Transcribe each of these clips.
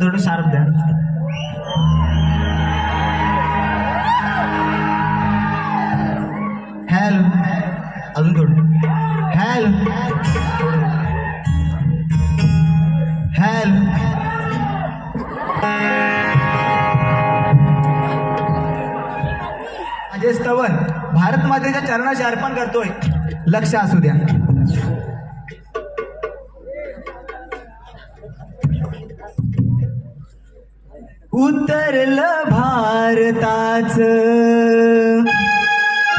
जरा थोडं हॅलो अजून थोडं हॅलो हॅलो माझे स्तवन भारत मातेच्या चरणाशी अर्पण करतोय. लक्ष असू द्या. उतरलं भारताच.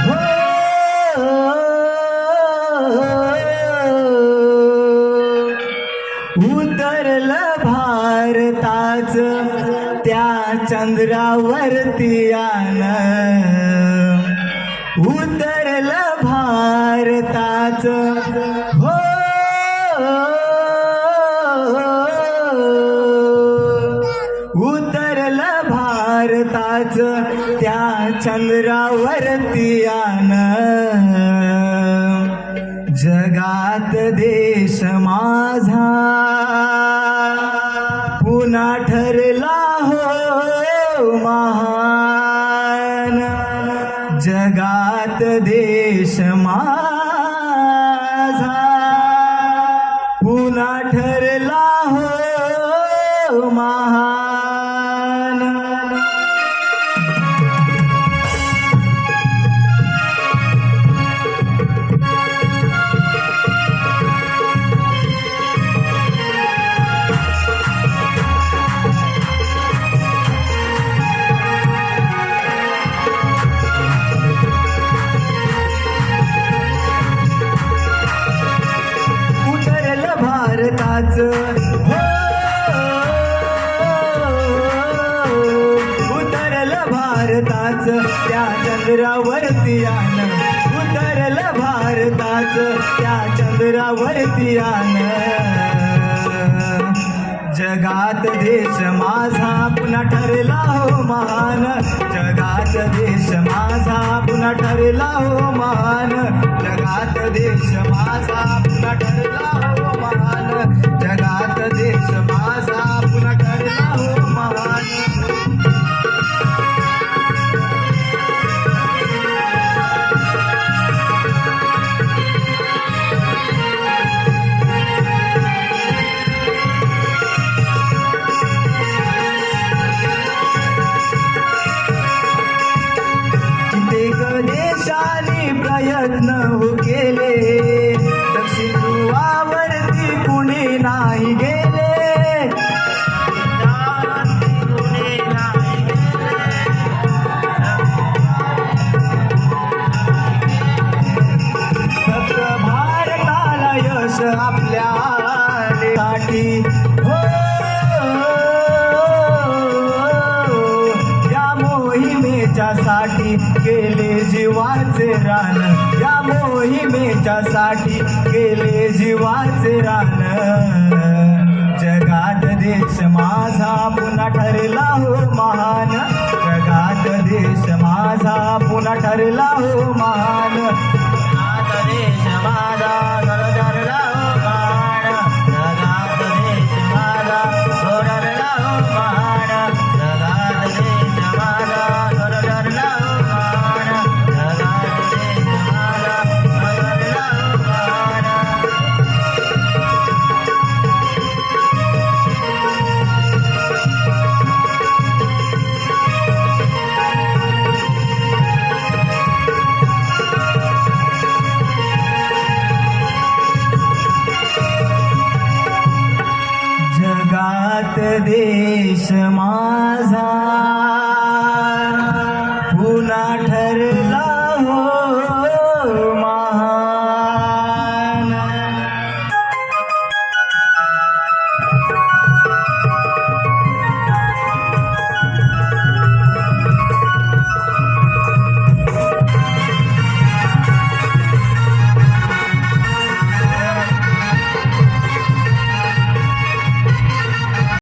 हो, हो, हो. उतरलं भारताच त्या चंद्रावरती आन उतरलं भारताच. चंद्रावरती आन जगात देश माझा. पुन्हा ठरला हो महान. जगात देश माझा भारताच हो, उतरल भारताच. त्या चंद्रावरती आन उतरल भारताच. त्या चंद्रावरती आन जगात देश माझा पुन्हा ठरला हो महान. जगात देश माझा पुन्हा ठरला हो महान. जगात देश माझा पुन्हा ठरला हो प्रयत्न हो केले. दक्षिण ध्रुवावरती कुणी नाही गेले. फक्त भारताला यश आप जीवाचे रान या मोहिमेच्या साठी केले जीवाचे रान. जगात देश माझा पुन्हा ठरला हो महान. जगात देश माझा पुन्हा ठरला हो महान. माझा पुन्हा ठरला हो